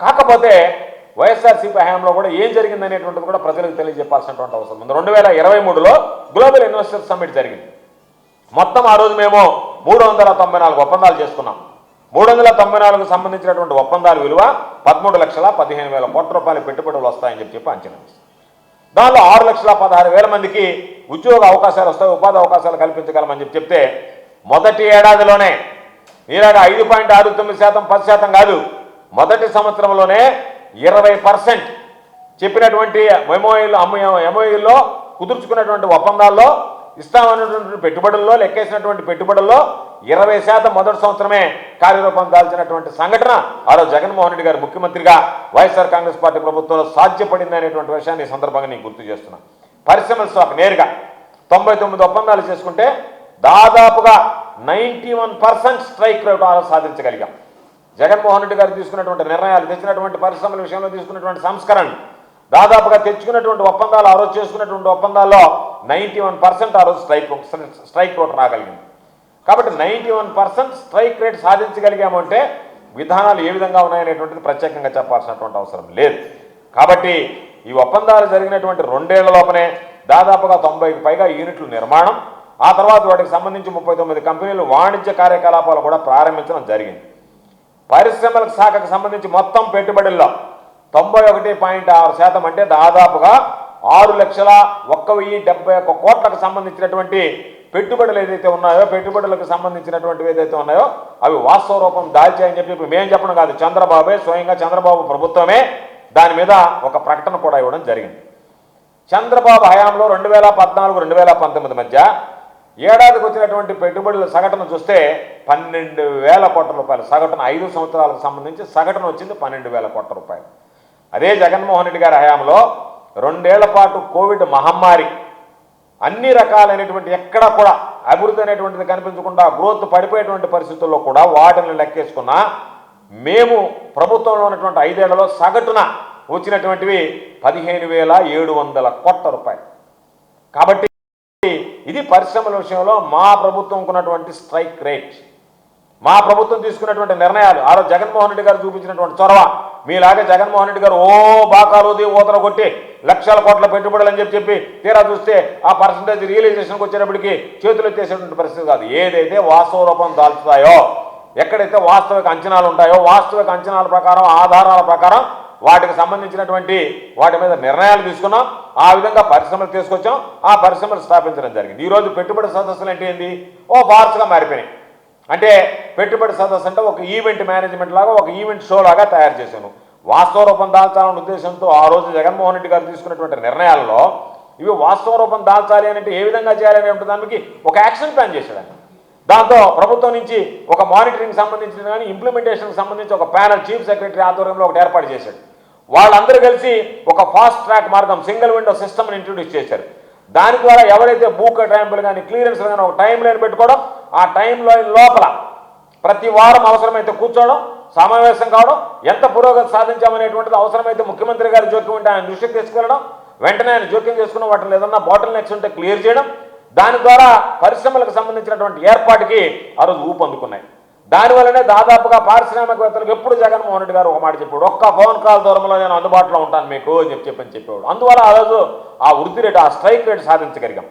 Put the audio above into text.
కాకపోతే వైఎస్ఆర్సీపీ హయాంలో కూడా ఏం జరిగిందనేటువంటిది కూడా ప్రజలకు తెలియజెప్పాల్సినటువంటి అవసరం ఉంది. రెండు వేల ఇరవై మూడులో గ్లోబల్ ఇన్వెస్టర్ సమ్మిట్ జరిగింది. మొత్తం ఆ రోజు మేము మూడు వందల తొంభై నాలుగు ఒప్పందాలు చేసుకున్నాం. మూడు వందల తొంభై నాలుగు సంబంధించినటువంటి ఒప్పందాల విలువ పదమూడు లక్షల పదిహేను వేల కోట్ల రూపాయల పెట్టుబడులు వస్తాయని చెప్పి చెప్పి అంచనా వేశాం. దానిలో ఆరు లక్షల పదహారు వేల మందికి ఉద్యోగ అవకాశాలు వస్తాయి ఉపాధి అవకాశాలు కల్పించగలమని చెప్పి చెప్తే మొదటి ఏడాదిలోనే మీలాగా ఐదు పాయింట్ ఆరు తొమ్మిది శాతం పది శాతం కాదు మొదటి సంవత్సరంలోనే ఇరవై పర్సెంట్ చెప్పినటువంటి ఎంఓఈలు ఎంఓఈల్లో కుదుర్చుకున్నటువంటి ఒప్పందాల్లో ఇస్తామన్నటువంటి పెట్టుబడుల్లో లెక్కేసినటువంటి పెట్టుబడుల్లో ఇరవై శాతం మొదటి సంవత్సరమే కార్యరూపం దాల్చినటువంటి సంఘటన ఆ రోజు జగన్మోహన్ రెడ్డి గారు ముఖ్యమంత్రిగా వైఎస్ఆర్ కాంగ్రెస్ పార్టీ ప్రభుత్వంలో సాధ్యపడింది అనేటువంటి విషయాన్ని ఈ సందర్భంగా నేను గుర్తు చేస్తున్నా. పరిశ్రమల శాఖ నేరుగా తొంభై తొమ్మిది ఒప్పందాలు చేసుకుంటే దాదాపుగా ninety one percent strike rate సాధించగలిగాం. Jaganmohan Reddy గారు తీసుకున్నటువంటి నిర్ణయాలు తెచ్చినటువంటి పరిశ్రమల విషయంలో తీసుకున్నటువంటి సంస్కరణ దాదాపుగా తెచ్చుకున్నటువంటి ఒప్పందాలు ఆ రోజు చేసుకున్నటువంటి ఒప్పందాల్లో నైంటీ వన్ పర్సెంట్ ఆ రోజు స్ట్రైక్ స్ట్రైక్ రోట్ రాగలిగింది. కాబట్టి ninety one percent strike rate సాధించగలిగామంటే విధానాలు ఏ విధంగా ఉన్నాయనేటువంటిది ప్రత్యేకంగా చెప్పాల్సినటువంటి అవసరం లేదు. కాబట్టి ఈ ఒప్పందాలు జరిగినటువంటి రెండేళ్ళ లోపనే దాదాపుగా తొంభైకి పైగా యూనిట్లు నిర్మాణం ఆ తర్వాత వాటికి సంబంధించి ముప్పై తొమ్మిది కంపెనీలు వాణిజ్య కార్యకలాపాలు కూడా ప్రారంభించడం జరిగింది. పరిశ్రమల శాఖకు సంబంధించి మొత్తం పెట్టుబడుల్లో తొంభై ఒకటి పాయింట్ ఆరు శాతం అంటే దాదాపుగా ఆరు లక్షల ఒక్క వెయ్యి డెబ్బై ఒక్క కోట్లకు సంబంధించినటువంటి పెట్టుబడులు ఏదైతే ఉన్నాయో పెట్టుబడులకు సంబంధించినటువంటివి ఏదైతే ఉన్నాయో అవి వాస్తవ రూపం దాల్చాయని చెప్పి ఇప్పుడు మేము చెప్పడం కాదు. చంద్రబాబే స్వయంగా చంద్రబాబు ప్రభుత్వమే దాని మీద ఒక ప్రకటన కూడా ఇవ్వడం జరిగింది. చంద్రబాబు హయాంలో రెండు వేల పద్నాలుగు రెండు వేల పంతొమ్మిది మధ్య ఏడాదికి వచ్చినటువంటి పెట్టుబడుల సగటును చూస్తే పన్నెండు వేల కోట్ల రూపాయలు. సగటున ఐదు సంవత్సరాలకు సంబంధించి సగటున వచ్చింది పన్నెండు వేల కోట్ల రూపాయలు. అదే జగన్మోహన్ రెడ్డి గారి హయాంలో రెండేళ్ళ పాటు కోవిడ్ మహమ్మారి అన్ని రకాలైనటువంటి ఎక్కడ కూడా అభివృద్ధి అనేటువంటిది కనిపించకుండా గ్రోత్ పడిపోయేటువంటి పరిస్థితుల్లో కూడా వాటిని లెక్కేసుకున్నా మేము ప్రభుత్వంలో ఉన్నటువంటి ఐదేళ్ళలో సగటున వచ్చినటువంటివి పదిహేను వేల ఏడు వందల కోట్ల రూపాయలు. కాబట్టి ఇది పరిశ్రమల విషయంలో మా ప్రభుత్వం ఉన్నటువంటి స్ట్రైక్ రేట్. మా ప్రభుత్వం తీసుకున్నటువంటి నిర్ణయాలు. ఆ రోజు జగన్మోహన్ రెడ్డి గారు చూపించినటువంటి చొరవ. మీలాగే జగన్మోహన్ రెడ్డి గారు ఓ బాకాలోది ఓతర కొట్టి లక్షల కోట్ల పెట్టుబడులు అని చెప్పి చెప్పి తీరా చూస్తే ఆ పర్సంటేజ్ రియలైజేషన్కి వచ్చేటప్పటికి చేతులు ఎత్తేసేటువంటి పరిస్థితి కాదు. ఏదైతే వాస్తవ రూపం దాల్చుతాయో ఎక్కడైతే వాస్తవిక అంచనాలు ఉంటాయో వాస్తవిక అంచనాల ప్రకారం ఆధారాల ప్రకారం వాటికి సంబంధించినటువంటి వాటి మీద నిర్ణయాలు తీసుకున్నాం. ఆ విధంగా పరిశ్రమలు తీసుకొచ్చాం. ఆ పరిశ్రమలు స్థాపించడం జరిగింది. ఈరోజు పెట్టుబడి సదస్సులు అంటే ఏంటి ఓ ఫార్స్గా మారిపోయినాయి. అంటే పెట్టుబడి సదస్సు అంటే ఒక ఈవెంట్ మేనేజ్మెంట్ లాగా ఒక ఈవెంట్ షో లాగా తయారు చేశాను. వాస్తవ రూపం దాల్చాలనే ఉద్దేశంతో ఆ రోజు జగన్మోహన్ రెడ్డి గారు తీసుకున్నటువంటి నిర్ణయాల్లో ఇవి వాస్తవ రూపం దాల్చాలి అని అంటే ఏ విధంగా చేయాలని అనే దానికి ఒక యాక్షన్ ప్లాన్ చేశాడు దాంతో ప్రభుత్వం నుంచి ఒక మానిటరింగ్ సంబంధించిన కానీ ఇంప్లిమెంటేషన్కి సంబంధించి ఒక ప్యానల్ చీఫ్ సెక్రటరీ ఆధ్వర్యంలో ఒకటి ఏర్పాటు చేశాడు. వాళ్ళందరూ కలిసి ఒక ఫాస్ట్ ట్రాక్ మార్గం సింగిల్ విండో సిస్టమ్ని ఇంట్రొడ్యూస్ చేశారు. దాని ద్వారా ఎవరైతే భూ కేటాయింపులు కానీ క్లియరెన్స్ కానీ ఒక టైం లైన్ పెట్టుకోవడం ఆ టైం లైన్ లోపల ప్రతి వారం అవసరమైతే కూర్చోవడం సమావేశం కావడం ఎంత పురోగతి సాధించామనేటువంటిది అవసరమైతే ముఖ్యమంత్రి గారి జోక్యం ఉంటే ఆయన దృష్టికి తీసుకెళ్ళడం వెంటనే ఆయన జోక్యం చేసుకున్న వాటిని ఏదన్నా బాటిల్ నెక్స్ ఉంటే క్లియర్ చేయడం దాని ద్వారా పరిశ్రమలకు సంబంధించినటువంటి ఏర్పాటుకి ఆ రోజు ఊపందుకున్నాయి దానివల్లనే దాదాపుగా పారిశ్రామికవేత్తలకు ఎప్పుడు జగన్మోహన్ రెడ్డి గారు ఒక మాట చెప్పాడు ఒక్క ఫోన్ కాల్ దూరంలో నేను అందుబాటులో ఉంటాను మీకు అని చెప్పి చెప్పని చెప్పేవాడు. అందువల్ల ఆ రోజు ఆ వృద్ధి రేటు ఆ స్ట్రైక్ రేటు సాధించగలిగాం.